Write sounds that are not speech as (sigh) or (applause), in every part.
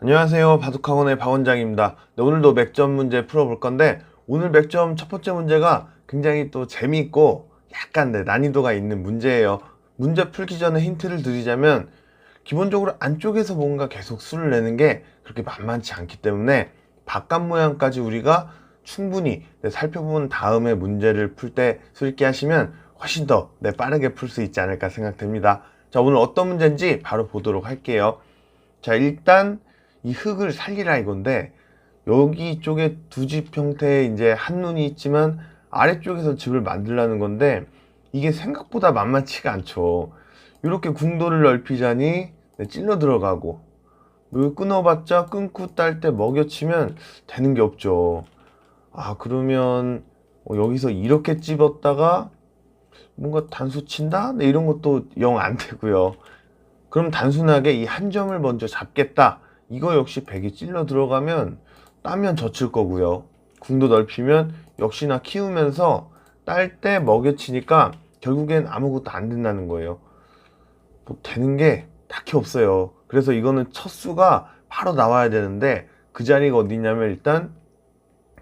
안녕하세요. 바둑학원의 박원장입니다. 네, 오늘도 맥점 문제 풀어볼 건데 오늘 맥점 첫 번째 문제가 굉장히 또 재미있고 약간 네, 난이도가 있는 문제예요. 문제 풀기 전에 힌트를 드리자면 기본적으로 안쪽에서 뭔가 계속 수를 내는 게 그렇게 만만치 않기 때문에 바깥 모양까지 우리가 충분히 네, 살펴본 다음에 문제를 풀 때 수익기 하시면 훨씬 더 네, 빠르게 풀 수 있지 않을까 생각됩니다. 자, 오늘 어떤 문제인지 바로 보도록 할게요. 자, 일단 이 흙을 살리라 이건데 여기 쪽에 두 집 형태의 이제 한 눈이 있지만 아래쪽에서 집을 만들라는 건데 이게 생각보다 만만치가 않죠. 이렇게 궁도를 넓히자니 네, 찔러 들어가고 뭐 끊어봤자 끊고 딸 때 먹여치면 되는 게 없죠. 아 그러면 어, 여기서 이렇게 찝었다가 뭔가 단수 친다? 네, 이런 것도 영 안 되고요. 그럼 단순하게 이 한 점을 먼저 잡겠다. 이거 역시 백이 찔러 들어가면 따면 젖힐 거고요. 궁도 넓히면 역시나 키우면서 딸 때 먹여치니까 결국엔 아무것도 안 된다는 거예요. 뭐 되는 게 딱히 없어요. 그래서 이거는 첫 수가 바로 나와야 되는데 그 자리가 어디냐면 일단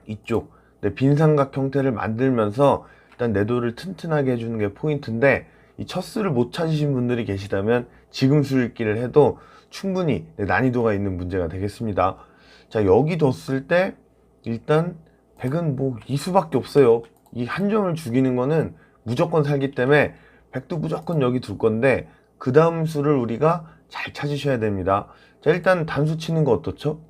이쪽 내 빈삼각 형태를 만들면서 일단 내도를 튼튼하게 해주는 게 포인트인데 이 첫 수를 못 찾으신 분들이 계시다면 지금 수읽기를 해도 충분히 네, 난이도가 있는 문제가 되겠습니다. 자 여기 뒀을 때 일단 100은 뭐 이수밖에 없어요. 이 한 점을 죽이는 거는 무조건 살기 때문에 100도 무조건 여기 둘 건데 그 다음 수를 우리가 잘 찾으셔야 됩니다. 자 일단 단수 치는 거 어떻죠?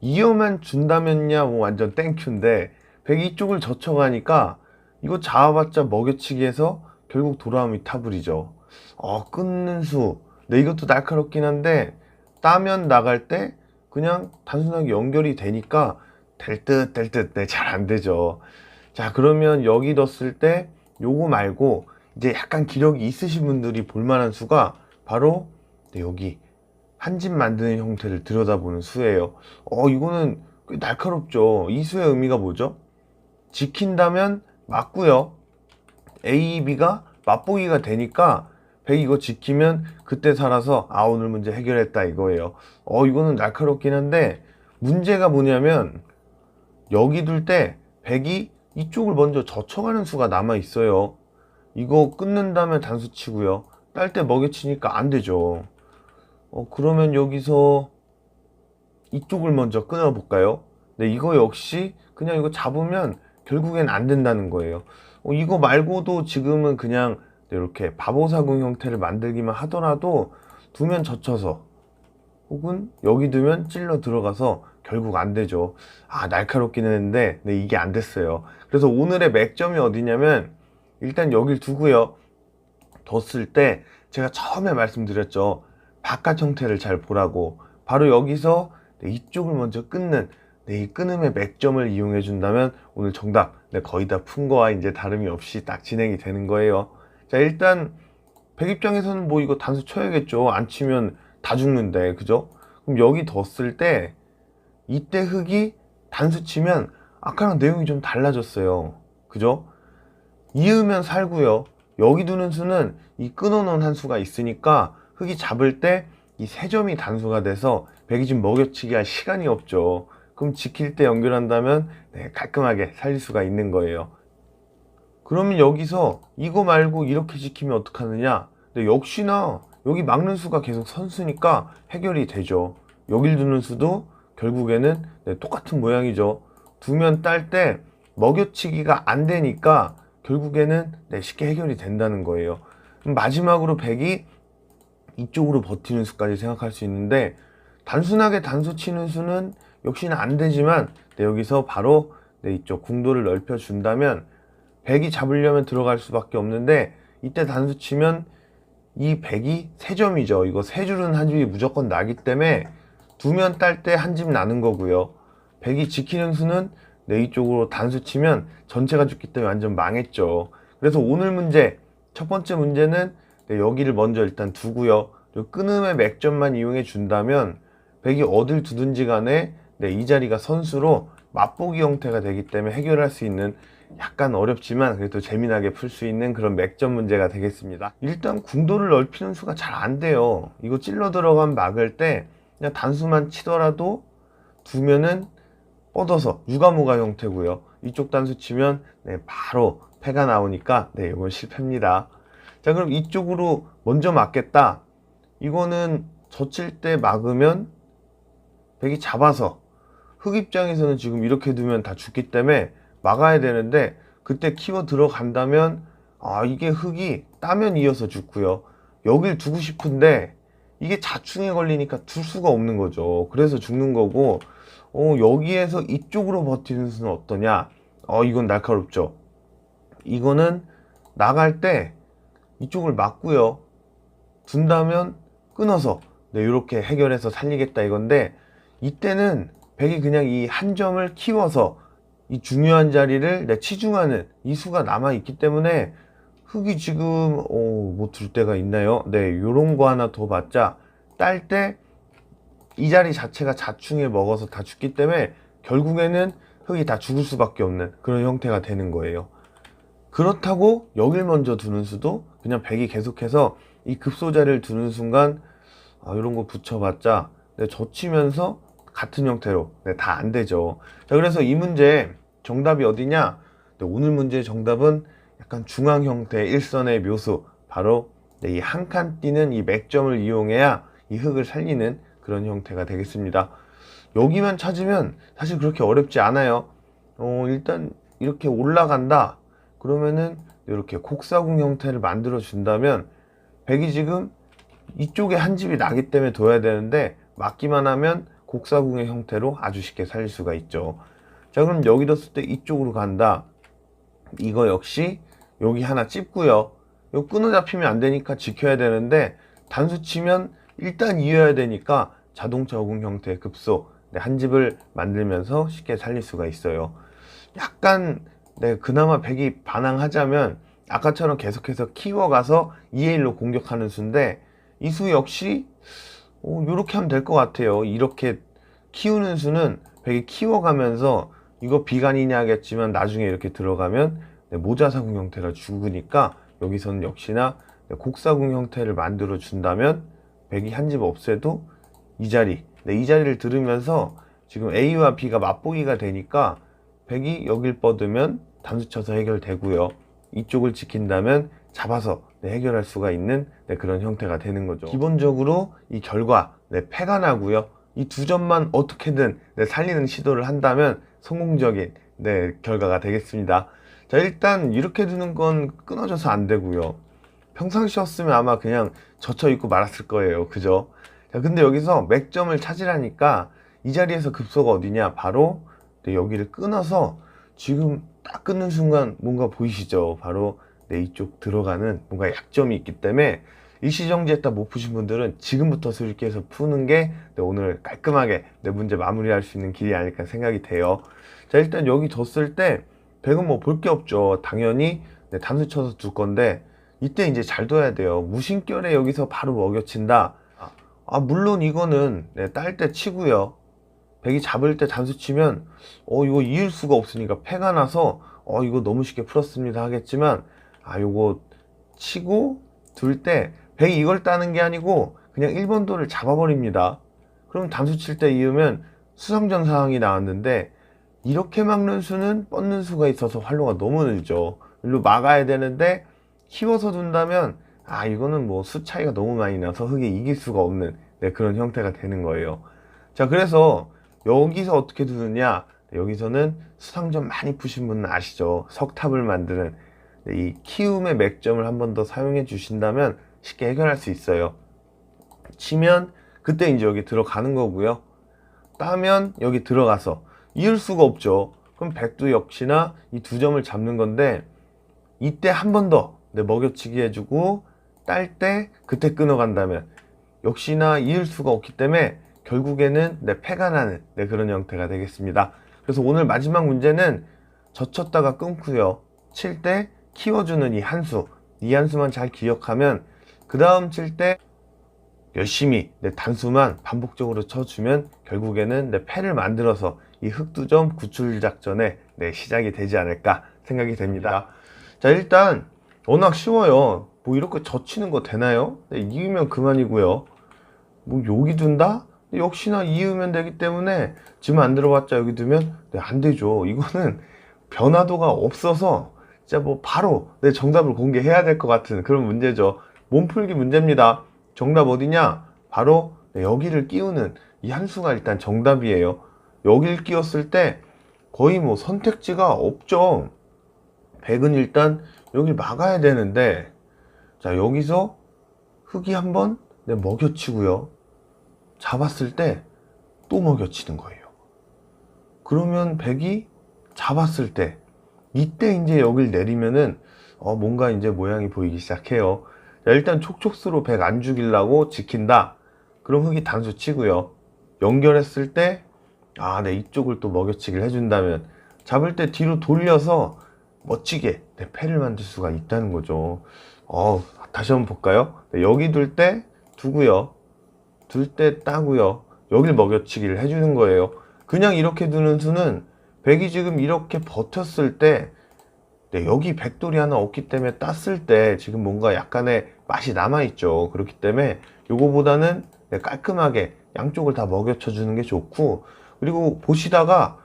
2여만 준다면야 뭐 완전 땡큐인데 100 이쪽을 젖혀가니까 이거 잡아봤자 먹여치기 해서 결국 돌아오미 타불이죠. 어 끊는 수. 네 이것도 날카롭긴 한데 따면 나갈 때 그냥 단순하게 연결이 되니까 될 듯 될 듯 네 잘 안 되죠. 자 그러면 여기 뒀을 때 요거 말고 이제 약간 기력이 있으신 분들이 볼만한 수가 바로 네, 여기 한 집 만드는 형태를 들여다보는 수예요. 어 이거는 꽤 날카롭죠. 이 수의 의미가 뭐죠? 지킨다면 맞고요. A, B가 맛보기가 되니까 100 이거 지키면 그때 살아서 아 오늘 문제 해결했다 이거예요. 어 이거는 날카롭긴 한데 문제가 뭐냐면 여기 둘 때 100이 이쪽을 먼저 젖혀가는 수가 남아 있어요. 이거 끊는다면 단수 치고요. 딸 때 먹여 치니까 안 되죠. 어 그러면 여기서 이쪽을 먼저 끊어 볼까요? 네 이거 역시 그냥 이거 잡으면 결국엔 안 된다는 거예요. 어, 이거 말고도 지금은 그냥 이렇게 바보사궁 형태를 만들기만 하더라도 두면 젖혀서 혹은 여기 두면 찔러 들어가서 결국 안 되죠. 아 날카롭긴 했는데 네, 이게 안 됐어요. 그래서 오늘의 맥점이 어디냐면 일단 여길 두고요. 뒀을 때 제가 처음에 말씀드렸죠. 바깥 형태를 잘 보라고 바로 여기서 네, 이쪽을 먼저 끊는 네, 이 끊음의 맥점을 이용해 준다면 오늘 정답 네, 거의 다 푼 거와 이제 다름이 없이 딱 진행이 되는 거예요. 자 일단 백 입장에서는 뭐 이거 단수 쳐야겠죠. 안 치면 다 죽는데 그죠? 그럼 여기 뒀을 때 이때 흙이 단수 치면 아까랑 내용이 좀 달라졌어요. 그죠? 이으면 살고요. 여기 두는 수는 이 끊어놓은 한 수가 있으니까 흙이 잡을 때 이 세 점이 단수가 돼서 백이 좀 먹여치기 할 시간이 없죠. 그럼 지킬 때 연결한다면 네, 깔끔하게 살릴 수가 있는 거예요. 그러면 여기서 이거 말고 이렇게 지키면 어떡하느냐? 근데 역시나 여기 막는 수가 계속 선수니까 해결이 되죠. 여길 두는 수도 결국에는 네, 똑같은 모양이죠. 두면 딸 때 먹여치기가 안 되니까 결국에는 네, 쉽게 해결이 된다는 거예요. 마지막으로 백이 이쪽으로 버티는 수까지 생각할 수 있는데 단순하게 단수 치는 수는 역시나 안 되지만 네, 여기서 바로 네, 이쪽 궁도를 넓혀 준다면 백이 잡으려면 들어갈 수밖에 없는데 이때 단수 치면 이 백이 세 점이죠. 이거 세 줄은 한 집이 무조건 나기 때문에 두면 딸 때 한 집 나는 거고요. 백이 지키는 수는 네 이쪽으로 단수 치면 전체가 죽기 때문에 완전 망했죠. 그래서 오늘 문제 첫 번째 문제는 네, 여기를 먼저 일단 두고요. 끊음의 맥점만 이용해 준다면 백이 어딜 두든지 간에 네, 이 자리가 선수로 맛보기 형태가 되기 때문에 해결할 수 있는 약간 어렵지만 그래도 재미나게 풀 수 있는 그런 맥점 문제가 되겠습니다. 일단 궁도를 넓히는 수가 잘 안 돼요. 이거 찔러 들어간 막을 때 그냥 단수만 치더라도 두면은 뻗어서 유가무가 형태고요. 이쪽 단수 치면 네, 바로 패가 나오니까 네, 이건 실패입니다. 자, 그럼 이쪽으로 먼저 맞겠다. 이거는 젖힐 때 막으면 백이 잡아서 흑 입장에서는 지금 이렇게 두면 다 죽기 때문에 막아야 되는데 그때 키워 들어간다면 아 이게 흑이 따면 이어서 죽고요. 여길 두고 싶은데 이게 자충에 걸리니까 둘 수가 없는 거죠. 그래서 죽는 거고 어, 여기에서 이쪽으로 버티는 수는 어떠냐? 어 이건 날카롭죠. 이거는 나갈 때 이쪽을 막고요. 둔다면 끊어서 네, 이렇게 해결해서 살리겠다 이건데 이때는 백이 그냥 이 한 점을 키워서 이 중요한 자리를 내 치중하는 이 수가 남아 있기 때문에 흙이 지금 어, 뭐둘 때가 있나요? 네, 요런 거 하나 더 받자 딸 때 이 자리 자체가 자충에 먹어서 다 죽기 때문에 결국에는 흙이 다 죽을 수밖에 없는 그런 형태가 되는 거예요. 그렇다고 여길 먼저 두는 수도 그냥 백이 계속해서 이 급소자를 두는 순간 아, 이런 거 붙여봤자 네, 젖히면서 같은 형태로 네, 다 안 되죠. 자 그래서 이 문제 정답이 어디냐? 네, 오늘 문제의 정답은 약간 중앙 형태 일선의 묘수 바로 네, 이한칸 띄는 이 맥점을 이용해야 이 흙을 살리는 그런 형태가 되겠습니다. 여기만 찾으면 사실 그렇게 어렵지 않아요. 어, 일단 이렇게 올라간다. 그러면은 이렇게 곡사궁 형태를 만들어 준다면 백이 지금 이쪽에 한 집이 나기 때문에 둬야 되는데 막기만 하면 곡사궁의 형태로 아주 쉽게 살릴 수가 있죠. 자 그럼 여기 뒀을 때 이쪽으로 간다. 이거 역시 여기 하나 찝고요. 이거 끊어 잡히면 안 되니까 지켜야 되는데 단수 치면 일단 이어야 되니까 자동차 오궁 형태의 급소 네, 한 집을 만들면서 쉽게 살릴 수가 있어요. 약간 네, 그나마 백이 반항하자면 아까처럼 계속해서 키워가서 2에1로 공격하는 수인데 이 수 역시 어, 이렇게 하면 될 것 같아요. 이렇게 키우는 수는 백이 키워가면서 이거 비간이냐 하겠지만 나중에 이렇게 들어가면 네, 모자사궁 형태가 죽으니까 여기서는 역시나 네, 곡사궁 형태를 만들어 준다면 백이 한 집 없애도 이 자리 네, 이 자리를 들으면서 지금 A와 B가 맛보기가 되니까 백이 여길 뻗으면 단수 쳐서 해결되고요. 이쪽을 지킨다면 잡아서 네, 해결할 수가 있는 네, 그런 형태가 되는 거죠. 기본적으로 이 결과 네, 패가 나고요. 이 두 점만 어떻게든 네, 살리는 시도를 한다면 성공적인 네, 결과가 되겠습니다. 자 일단 이렇게 두는 건 끊어져서 안 되고요. 평상시였으면 아마 그냥 젖혀 있고 말았을 거예요. 그죠? 자 근데 여기서 맥점을 찾으라니까 이 자리에서 급소가 어디냐? 바로 네, 여기를 끊어서 지금 딱 끊는 순간 뭔가 보이시죠? 바로 내 이쪽 들어가는 뭔가 약점이 있기 때문에 일시정지에 딱 못 푸신 분들은 지금부터 수익기 해서 푸는 게 네, 오늘 깔끔하게 내 문제 마무리할 수 있는 길이 아닐까 생각이 돼요. 자 일단 여기 뒀을 때 백은 뭐 볼 게 없죠. 당연히 네, 단수 쳐서 둘 건데 이때 이제 잘 둬야 돼요. 무심결에 여기서 바로 먹여친다. 아, 아, 물론 이거는 네, 딸 때 치고요. 백이 잡을 때 단수 치면 어 이거 이을 수가 없으니까 패가 나서 어 이거 너무 쉽게 풀었습니다 하겠지만 아 요거 치고 둘때 백이 이걸 따는 게 아니고 그냥 1번 돌을 잡아버립니다. 그럼 단수 칠 때 이으면 수상전 상황이 나왔는데 이렇게 막는 수는 뻗는 수가 있어서 활로가 너무 늦죠. 일로 막아야 되는데 키워서 둔다면 아 이거는 뭐 수 차이가 너무 많이 나서 흙이 이길 수가 없는 네, 그런 형태가 되는 거예요. 자 그래서 여기서 어떻게 두느냐 네, 여기서는 수상전 많이 푸신 분은 아시죠 석탑을 만드는 네, 이 키움의 맥점을 한 번 더 사용해 주신다면 쉽게 해결할 수 있어요 치면 그때 이제 여기 들어가는 거고요 따면 여기 들어가서 이을 수가 없죠 그럼 백도 역시나 이 두 점을 잡는 건데 이때 한 번더 네, 먹여치기 해주고 딸 때 그때 끊어간다면 역시나 이을 수가 없기 때문에 결국에는 내 패가 나는 네, 그런 형태가 되겠습니다. 그래서 오늘 마지막 문제는 젖혔다가 끊고요. 칠 때 키워주는 이 한 수, 이 한 수만 잘 기억하면 그 다음 칠 때 열심히 내 단수만 반복적으로 쳐주면 결국에는 내 패를 만들어서 이 흑두점 구출 작전의 네, 시작이 되지 않을까 생각이 됩니다. 자 일단 워낙 쉬워요. 뭐 이렇게 젖히는 거 되나요? 네, 이기면 그만이고요. 뭐 여기 둔다? 역시나 이으면 되기 때문에 지금 안 들어봤자 여기 두면 네, 안 되죠. 이거는 변화도가 없어서 진짜 뭐 바로 내 정답을 공개해야 될 것 같은 그런 문제죠. 몸풀기 문제입니다. 정답 어디냐? 바로 네, 여기를 끼우는 이 한수가 일단 정답이에요. 여기를 끼웠을 때 거의 뭐 선택지가 없죠. 100은 일단 여길 막아야 되는데 자 여기서 흙이 한번 네, 먹여치고요. 잡았을 때 또 먹여치는 거예요. 그러면 100이 잡았을 때 이때 이제 여길 내리면은 어 뭔가 이제 모양이 보이기 시작해요. 자, 일단 촉촉수로 100 안 죽이려고 지킨다. 그럼 흙이 단수 치고요. 연결했을 때 아, 네, 이쪽을 또 먹여치기를 해준다면 잡을 때 뒤로 돌려서 멋지게 네, 패를 만들 수가 있다는 거죠. 어, 다시 한번 볼까요? 네, 여기 둘 때 두고요. 둘 때 따고요. 여길 먹여치기를 해주는 거예요. 그냥 이렇게 두는 수는 백이 지금 이렇게 버텼을 때 네, 여기 백돌이 하나 없기 때문에 땄을 때 지금 뭔가 약간의 맛이 남아있죠. 그렇기 때문에 요거보다는 네, 깔끔하게 양쪽을 다 먹여쳐 주는 게 좋고 그리고 보시다가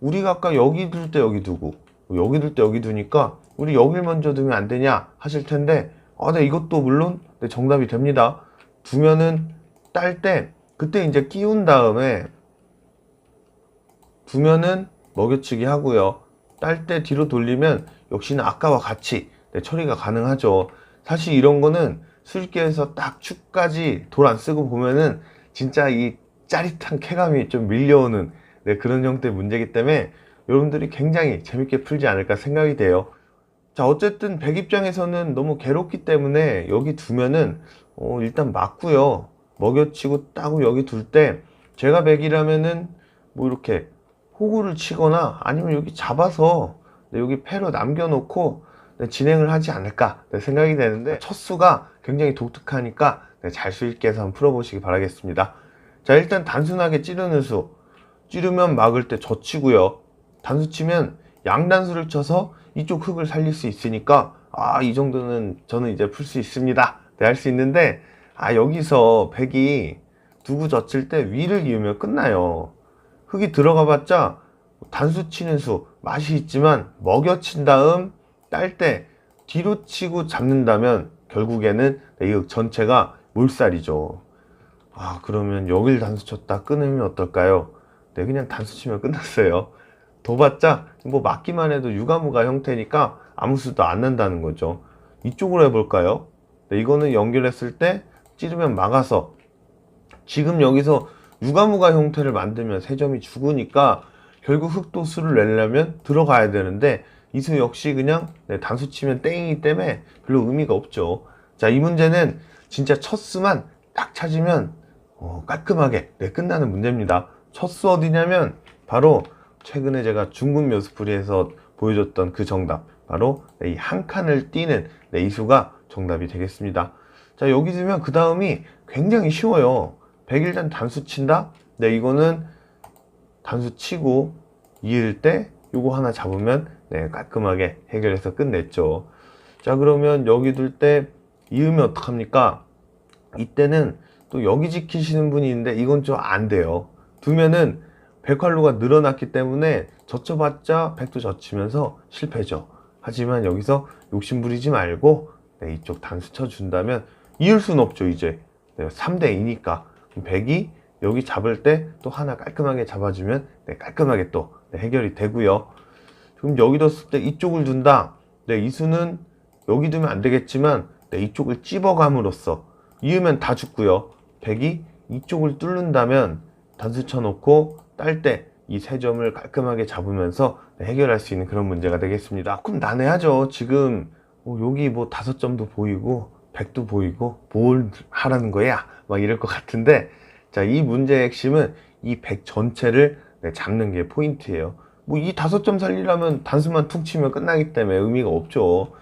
우리가 아까 여기 둘 때 여기 두고 여기 둘 때 여기 두니까 우리 여길 먼저 두면 안 되냐 하실 텐데 아, 네, 이것도 물론 네, 정답이 됩니다. 두면은 딸 때 그때 이제 끼운 다음에 두면은 먹여치기 하고요. 딸 때 뒤로 돌리면 역시나 아까와 같이 네, 처리가 가능하죠. 사실 이런 거는 수익계에서 딱 축까지 돌 안 쓰고 보면은 진짜 이 짜릿한 쾌감이 좀 밀려오는 네, 그런 형태의 문제이기 때문에 여러분들이 굉장히 재밌게 풀지 않을까 생각이 돼요. 자, 어쨌든 백 입장에서는 너무 괴롭기 때문에 여기 두면은 어, 일단 맞고요. 먹여치고 따고 여기 둘 때 제가 백이라면은 뭐 이렇게 호구를 치거나 아니면 여기 잡아서 네, 여기 패로 남겨놓고 네, 진행을 하지 않을까 네, 생각이 되는데 첫 수가 굉장히 독특하니까 네, 잘수 있게 해서 한번 풀어보시기 바라겠습니다. 자 일단 단순하게 찌르는 수 찌르면 막을 때 젖히고요. 단수 치면 양단수를 쳐서 이쪽 흙을 살릴 수 있으니까 아 이 정도는 저는 이제 풀 수 있습니다. 네, 할수 있는데 아 여기서 백이 두구 젖힐 때 위를 이으면 끝나요. 흙이 들어가 봤자 단수 치는 수 맛이 있지만 먹여 친 다음 딸 때 뒤로 치고 잡는다면 결국에는 이 흙 전체가 몰살이죠. 아 그러면 여길 단수 쳤다 끊으면 어떨까요? 네 그냥 단수 치면 끝났어요. 둬봤자 뭐 맞기만 해도 유가무가 형태니까 아무 수도 안 난다는 거죠. 이쪽으로 해볼까요? 네, 이거는 연결했을 때 찌르면 막아서 지금 여기서 유가무가 형태를 만들면 세 점이 죽으니까 결국 흑도수를 내려면 들어가야 되는데 이 수 역시 그냥 네, 단수 치면 땡이기 때문에 별로 의미가 없죠. 자, 이 문제는 진짜 첫 수만 딱 찾으면 어, 깔끔하게 네, 끝나는 문제입니다. 첫 수 어디냐면 바로 최근에 제가 중국 묘수풀이에서 보여줬던 그 정답 바로 네, 이한 칸을 띄는 네, 이 수가 정답이 되겠습니다. 자 여기 두면 그 다음이 굉장히 쉬워요. 100일단 단수 친다? 네 이거는 단수 치고 이을 때 요거 하나 잡으면 네, 깔끔하게 해결해서 끝냈죠. 자 그러면 여기 둘 때 이으면 어떡합니까? 이때는 또 여기 지키시는 분이 있는데 이건 좀 안 돼요. 두면은 백활로가 늘어났기 때문에 젖혀봤자 백도 젖히면서 실패죠. 하지만 여기서 욕심 부리지 말고 네, 이쪽 단수 쳐준다면 이을 순 없죠 이제 네, 3대 2니까 백이 여기 잡을 때 또 하나 깔끔하게 잡아주면 네, 깔끔하게 또 네, 해결이 되고요. 그럼 여기 뒀을 때 이쪽을 둔다. 네, 이 수는 여기 두면 안 되겠지만 네, 이쪽을 찝어감으로써 이으면 다 죽고요. 백이 이쪽을 뚫는다면 단수 쳐놓고 딸 때 이 세 점을 깔끔하게 잡으면서 네, 해결할 수 있는 그런 문제가 되겠습니다. 그럼 난해하죠. 지금 어, 여기 뭐 다섯 점도 보이고 백도 보이고 뭘 하라는 거야? 막 이럴 것 같은데 자 이 문제의 핵심은 이백 전체를 네, 잡는 게 포인트예요. 뭐 이 다섯 점 살리려면 단수만 툭 치면 끝나기 때문에 의미가 없죠.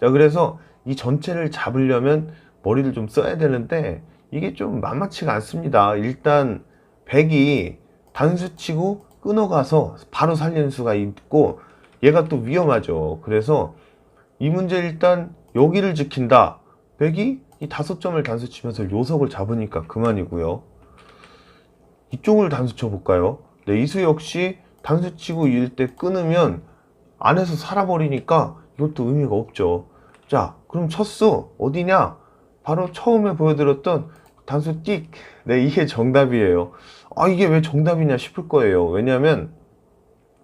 자 그래서 이 전체를 잡으려면 머리를 좀 써야 되는데 이게 좀 만만치가 않습니다. 일단 백이 단수 치고 끊어가서 바로 살리는 수가 있고 얘가 또 위험하죠. 그래서 이 문제 일단 여기를 지킨다. 백이 이 다섯 점을 단수 치면서 요석을 잡으니까 그만이고요. 이쪽을 단수 쳐볼까요? 네, 이수 역시 단수 치고 이을 때 끊으면 안에서 살아버리니까 이것도 의미가 없죠. 자, 그럼 첫 수 어디냐? 바로 처음에 보여드렸던 단수 띡. 네, 이게 정답이에요. 아, 이게 왜 정답이냐 싶을 거예요. 왜냐면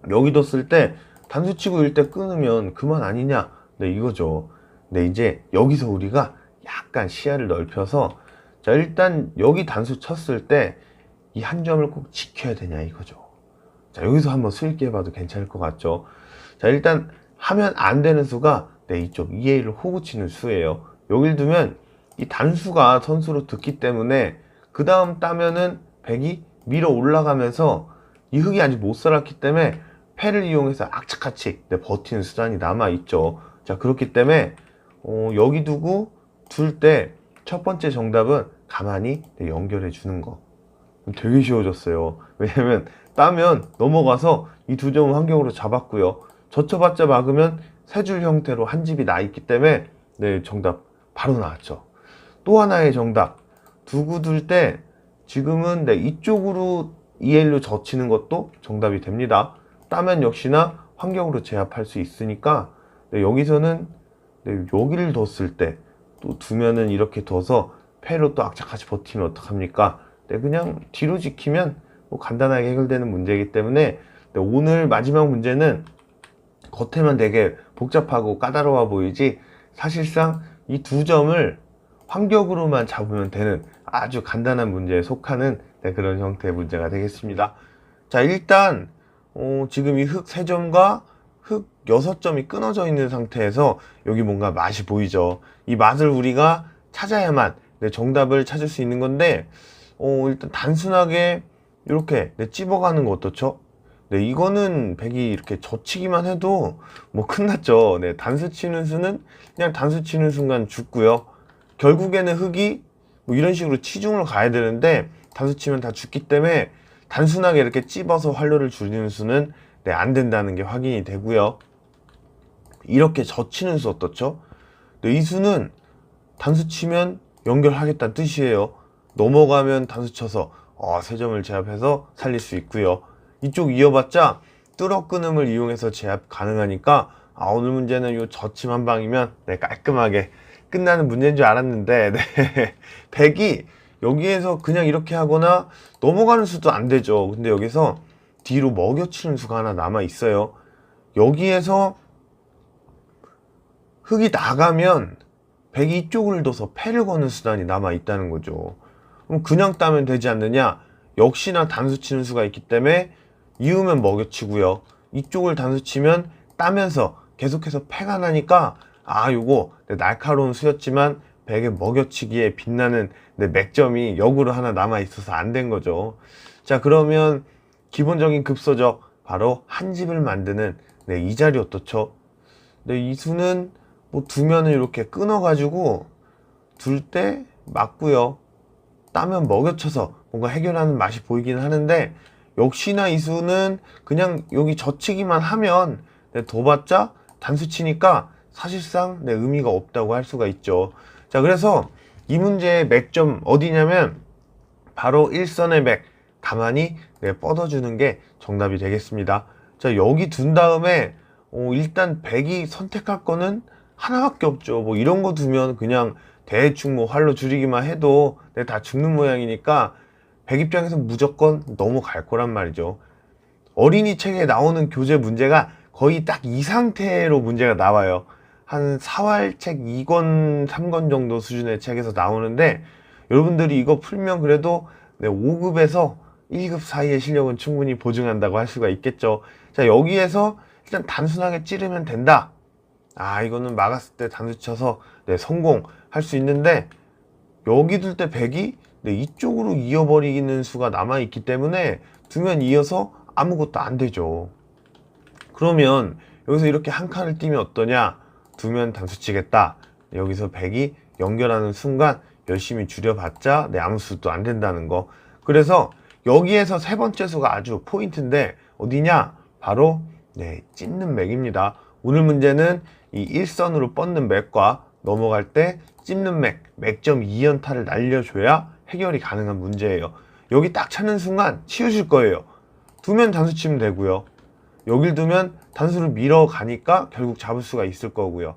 여기 뒀을 때 단수 치고 일 때 끊으면 그만 아니냐? 네, 이거죠. 네, 이제 여기서 우리가 약간 시야를 넓혀서 자, 일단 여기 단수 쳤을 때 이 한 점을 꼭 지켜야 되냐 이거죠. 자, 여기서 한번 수익기 해봐도 괜찮을 것 같죠. 자, 일단 하면 안 되는 수가 네, 이쪽 2A를 호구 치는 수예요. 여길 두면 이 단수가 선수로 듣기 때문에 그 다음 따면은 100이 밀어 올라가면서 이 흙이 아직 못 살았기 때문에 패를 이용해서 악착같이 네, 버티는 수단이 남아 있죠. 자 그렇기 때문에 어, 여기 두고 둘 때 첫 번째 정답은 가만히 네, 연결해 주는 거. 되게 쉬워졌어요. (laughs) 왜냐면 따면 넘어가서 이 두 점을 환경으로 잡았고요. 젖혀봤자 막으면 세 줄 형태로 한 집이 나 있기 때문에 네 정답 바로 나왔죠. 또 하나의 정답 두고 둘때 지금은 네 이쪽으로 EL로 젖히는 것도 정답이 됩니다. 따면 역시나 환경으로 제압할 수 있으니까 네, 여기서는 네, 여기를 뒀을 때 또 두면은 이렇게 둬서 패로 또 악착같이 버티면 어떡합니까? 네, 그냥 뒤로 지키면 뭐 간단하게 해결되는 문제이기 때문에 네, 오늘 마지막 문제는 겉에만 되게 복잡하고 까다로워 보이지 사실상 이 두 점을 환격으로만 잡으면 되는 아주 간단한 문제에 속하는 네, 그런 형태의 문제가 되겠습니다. 자 일단 어, 지금 이흙 3점과 흙 6점이 끊어져 있는 상태에서 여기 뭔가 맛이 보이죠. 이 맛을 우리가 찾아야만 네, 정답을 찾을 수 있는 건데 어, 일단 단순하게 이렇게 네, 찝어가는 거 어떻죠? 네, 이거는 백이 이렇게 젖히기만 해도 뭐 끝났죠. 네, 단수 치는 수는 그냥 단수 치는 순간 죽고요. 결국에는 흙이 뭐 이런 식으로 치중을 가야 되는데 단수 치면 다 죽기 때문에 단순하게 이렇게 찝어서 활로를 줄이는 수는 네, 안 된다는 게 확인이 되고요. 이렇게 젖히는 수 어떻죠? 네, 이 수는 단수 치면 연결하겠다는 뜻이에요. 넘어가면 단수 쳐서 어, 세 점을 제압해서 살릴 수 있고요. 이쪽 이어봤자 뚫어 끊음을 이용해서 제압 가능하니까 아, 오늘 문제는 요 젖힘 한 방이면 네, 깔끔하게 끝나는 문제인 줄 알았는데 네. (laughs) 100이 여기에서 그냥 이렇게 하거나 넘어가는 수도 안 되죠. 근데 여기서 뒤로 먹여치는 수가 하나 남아 있어요. 여기에서 흙이 나가면 100이 이쪽을 둬서 패를 거는 수단이 남아 있다는 거죠. 그럼 그냥 따면 되지 않느냐? 역시나 단수 치는 수가 있기 때문에 이으면 먹여치고요. 이쪽을 단수 치면 따면서 계속해서 패가 나니까 아 요거 네, 날카로운 수였지만 100에 먹여치기에 빛나는 네, 맥점이 역으로 하나 남아 있어서 안 된 거죠. 자 그러면 기본적인 급소적 바로 한 집을 만드는 네, 이 자리 어떻죠? 네, 이 수는 뭐 두면은 이렇게 끊어가지고 둘 때 맞고요. 따면 먹여쳐서 뭔가 해결하는 맛이 보이긴 하는데 역시나 이 수는 그냥 여기 젖히기만 하면 네, 둬봤자 단수 치니까 사실상 네, 의미가 없다고 할 수가 있죠. 자 그래서 이 문제의 맥점 어디냐면 바로 일선의 맥 가만히 네, 뻗어주는 게 정답이 되겠습니다. 자 여기 둔 다음에 어, 일단 100이 선택할 거는 하나밖에 없죠. 뭐 이런 거 두면 그냥 대충 뭐 활로 줄이기만 해도 네, 다 죽는 모양이니까 100 입장에서 무조건 넘어갈 거란 말이죠. 어린이 책에 나오는 교재 문제가 거의 딱 이 상태로 문제가 나와요. 한 4활책 2권, 3권 정도 수준의 책에서 나오는데 여러분들이 이거 풀면 그래도 네, 5급에서 1급 사이의 실력은 충분히 보증한다고 할 수가 있겠죠. 자, 여기에서 일단 단순하게 찌르면 된다. 아, 이거는 막았을 때 단수 쳐서 네, 성공할 수 있는데 여기 둘 때 100이 네, 이쪽으로 이어버리는 수가 남아있기 때문에 두면 이어서 아무것도 안 되죠. 그러면 여기서 이렇게 한 칸을 띄면 어떠냐? 두면 단수 치겠다. 네, 여기서 100이 연결하는 순간 열심히 줄여봤자 네, 아무 수도 안 된다는 거. 그래서 여기에서 세 번째 수가 아주 포인트인데 어디냐? 바로 네, 찢는 맥입니다. 오늘 문제는 이 일선으로 뻗는 맥과 넘어갈 때 찝는 맥, 맥점 2연타를 날려줘야 해결이 가능한 문제예요. 여기 딱 차는 순간 치우실 거예요. 두면 단수 치면 되고요. 여길 두면 단수를 밀어 가니까 결국 잡을 수가 있을 거고요.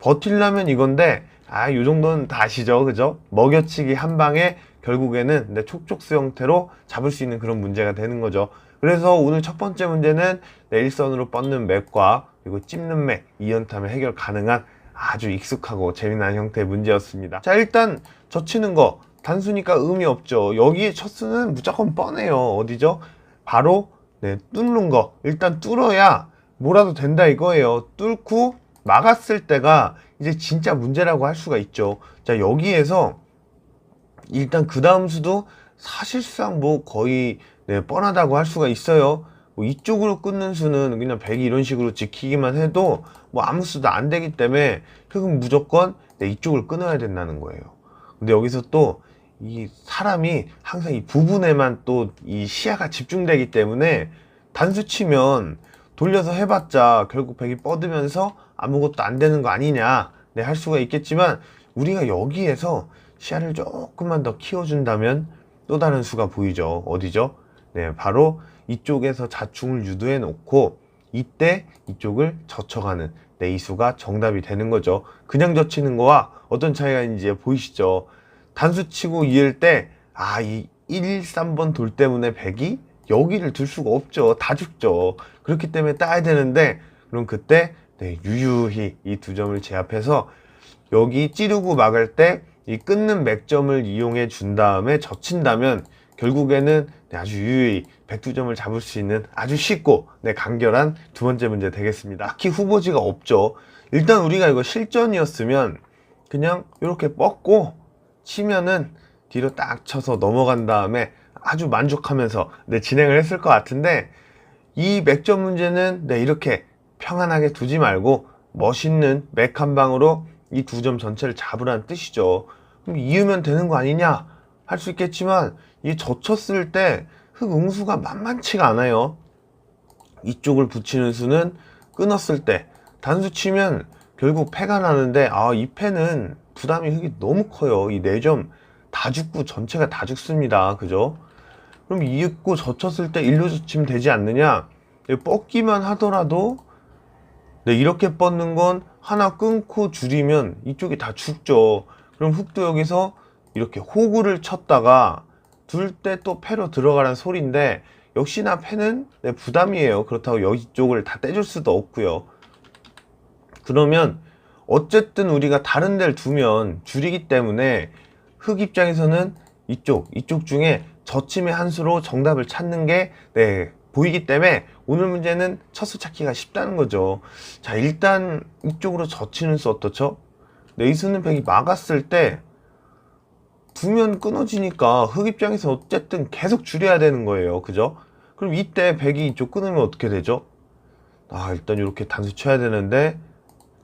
버틸라면 이건데 아, 요 정도는 다 아시죠? 그죠? 먹여치기 한 방에 결국에는 내 촉촉수 형태로 잡을 수 있는 그런 문제가 되는 거죠. 그래서 오늘 첫 번째 문제는 내 일선으로 뻗는 맥과 그리고 찝는 맥, 이연타면 해결 가능한 아주 익숙하고 재미난 형태의 문제였습니다. 자, 일단 젖히는 거 단수니까 의미 없죠. 여기에 첫 수는 무조건 뻔해요. 어디죠? 바로 네, 뚫는 거. 일단 뚫어야 뭐라도 된다 이거예요. 뚫고 막았을 때가 이제 진짜 문제라고 할 수가 있죠. 자, 여기에서 일단 그 다음 수도 사실상 뭐 거의 네, 뻔하다고 할 수가 있어요. 뭐 이쪽으로 끊는 수는 그냥 100이 이런 식으로 지키기만 해도 뭐 아무 수도 안 되기 때문에 그건 무조건 네, 이쪽을 끊어야 된다는 거예요. 근데 여기서 또 이 사람이 항상 이 부분에만 또 이 시야가 집중되기 때문에 단수 치면 돌려서 해봤자 결국 백이 뻗으면서 아무것도 안 되는 거 아니냐 네, 할 수가 있겠지만 우리가 여기에서 시야를 조금만 더 키워준다면 또 다른 수가 보이죠. 어디죠? 네, 바로 이쪽에서 자충을 유도해 놓고 이때 이쪽을 젖혀가는 네, 이 수가 정답이 되는 거죠. 그냥 젖히는 거와 어떤 차이가 있는지 보이시죠? 단수 치고 이을 때, 아, 이 1, 3번 돌 때문에 백이 여기를 둘 수가 없죠. 다 죽죠. 그렇기 때문에 따야 되는데, 그럼 그때, 네, 유유히 이 두 점을 제압해서 여기 찌르고 막을 때 이 끊는 맥점을 이용해 준 다음에 젖힌다면 결국에는 네, 아주 유유히 백두점을 잡을 수 있는 아주 쉽고 네, 간결한 두 번째 문제 되겠습니다. 딱히 후보지가 없죠. 일단 우리가 이거 실전이었으면 그냥 이렇게 뻗고 치면은 뒤로 딱 쳐서 넘어간 다음에 아주 만족하면서 네, 진행을 했을 것 같은데 이 맥점 문제는 네, 이렇게 평안하게 두지 말고 멋있는 맥 한 방으로 이 두 점 전체를 잡으라는 뜻이죠. 그럼 이으면 되는 거 아니냐 할 수 있겠지만 이 젖혔을 때 흑응수가 만만치가 않아요. 이쪽을 붙이는 수는 끊었을 때 단수 치면 결국 패가 나는데 아 이 패는 부담이 흑이 너무 커요. 이네점다 죽고 전체가 다 죽습니다. 그죠? 그럼 이윽고 젖혔을 때 일로 젖히면 되지 않느냐? 뻗기만 하더라도 네, 이렇게 뻗는 건 하나 끊고 줄이면 이쪽이 다 죽죠. 그럼 흑도 여기서 이렇게 호구를 쳤다가 둘 때 또 패로 들어가는 소리인데 역시나 패는 네, 부담이에요. 그렇다고 여기 쪽을 다 떼줄 수도 없고요. 그러면 어쨌든 우리가 다른 데를 두면 줄이기 때문에 흑 입장에서는 이쪽, 이쪽 중에 저침의 한 수로 정답을 찾는 게 네, 보이기 때문에 오늘 문제는 첫 수 찾기가 쉽다는 거죠. 자, 일단 이쪽으로 젖히는 수 어떻죠? 네, 이 수는 백이 막았을 때 두면 끊어지니까 흑 입장에서 어쨌든 계속 줄여야 되는 거예요. 그죠? 그럼 이때 백이 이쪽 끊으면 어떻게 되죠? 아, 일단 이렇게 단수 쳐야 되는데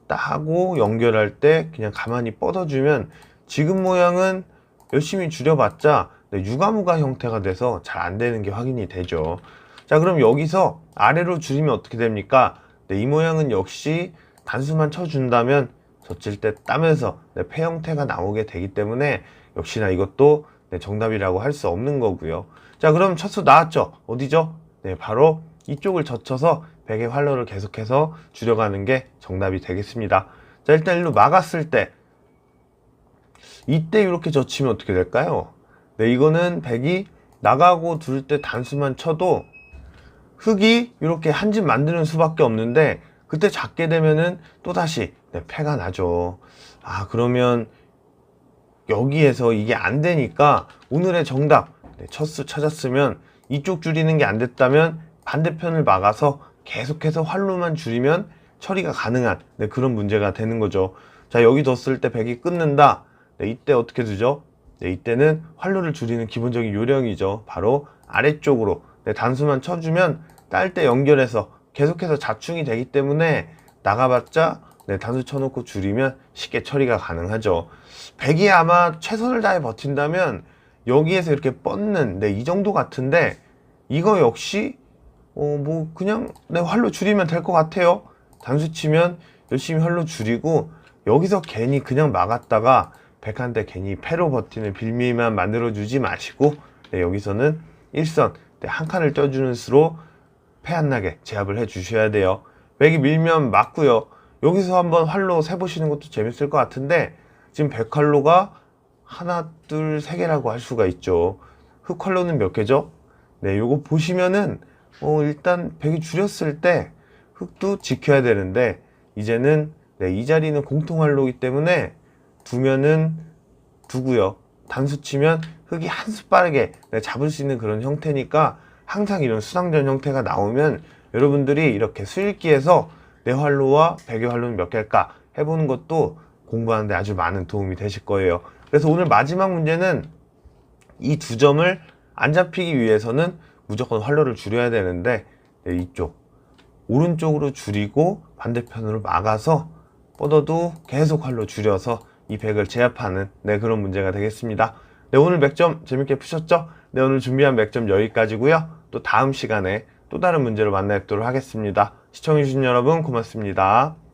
따고 연결할 때 그냥 가만히 뻗어주면 지금 모양은 열심히 줄여봤자 네, 유가무가 형태가 돼서 잘 안 되는 게 확인이 되죠. 자, 그럼 여기서 아래로 줄이면 어떻게 됩니까? 네, 이 모양은 역시 단수만 쳐준다면 젖힐 때 따면서 네, 폐 형태가 나오게 되기 때문에 역시나 이것도 네, 정답이라고 할 수 없는 거고요. 자, 그럼 첫 수 나왔죠? 어디죠? 네, 바로 이쪽을 젖혀서 백의 활로를 계속해서 줄여가는 게 정답이 되겠습니다. 자, 일단 일로 막았을 때 이때 이렇게 젖히면 어떻게 될까요? 네, 이거는 백이 나가고 둘 때 단수만 쳐도 흙이 이렇게 한 집 만드는 수밖에 없는데 그때 작게 되면은 또 다시 네, 패가 나죠. 아 그러면 여기에서 이게 안 되니까 오늘의 정답 네, 첫수 찾았으면 이쪽 줄이는 게 안 됐다면 반대편을 막아서 계속해서 활로만 줄이면 처리가 가능한 네, 그런 문제가 되는 거죠. 자 여기 뒀을 때 백이 끊는다. 네, 이때 어떻게 되죠? 네, 이때는 활로를 줄이는 기본적인 요령이죠. 바로 아래쪽으로 네, 단수만 쳐주면 딸 때 연결해서 계속해서 자충이 되기 때문에 나가봤자 네, 단수 쳐놓고 줄이면 쉽게 처리가 가능하죠. 백이 아마 최선을 다해 버틴다면 여기에서 이렇게 뻗는 네, 이 정도 같은데 이거 역시 어, 뭐 그냥 네, 활로 줄이면 될 것 같아요. 단수 치면 열심히 활로 줄이고 여기서 괜히 그냥 막았다가 백한테 괜히 패로 버티는 빌미만 만들어주지 마시고 네, 여기서는 1선 네, 한 칸을 떼주는 수로 패 안 나게 제압을 해 주셔야 돼요. 맥이 밀면 맞고요. 여기서 한번 활로 세보시는 것도 재밌을 것 같은데 지금 백활로가 하나, 둘, 세 개라고 할 수가 있죠. 흑활로는 몇 개죠? 네, 요거 보시면은 어, 일단 백이 줄였을 때 흑도 지켜야 되는데 이제는 네, 이 자리는 공통활로이기 때문에 두면은 두고요. 단수 치면 흑이 한 수 빠르게 네, 잡을 수 있는 그런 형태니까 항상 이런 수상전 형태가 나오면 여러분들이 이렇게 수일기에서 내 활로와 백의 활로는 몇 개일까 해보는 것도 공부하는데 아주 많은 도움이 되실 거예요. 그래서 오늘 마지막 문제는 이 두 점을 안 잡히기 위해서는 무조건 활로를 줄여야 되는데 네, 이쪽 오른쪽으로 줄이고 반대편으로 막아서 뻗어도 계속 활로 줄여서 이 백을 제압하는 네, 그런 문제가 되겠습니다. 네, 오늘 맥점 재밌게 푸셨죠? 네, 오늘 준비한 맥점 여기까지고요. 또 다음 시간에 또 다른 문제로 만나 뵙도록 하겠습니다. 시청해주신 여러분 고맙습니다.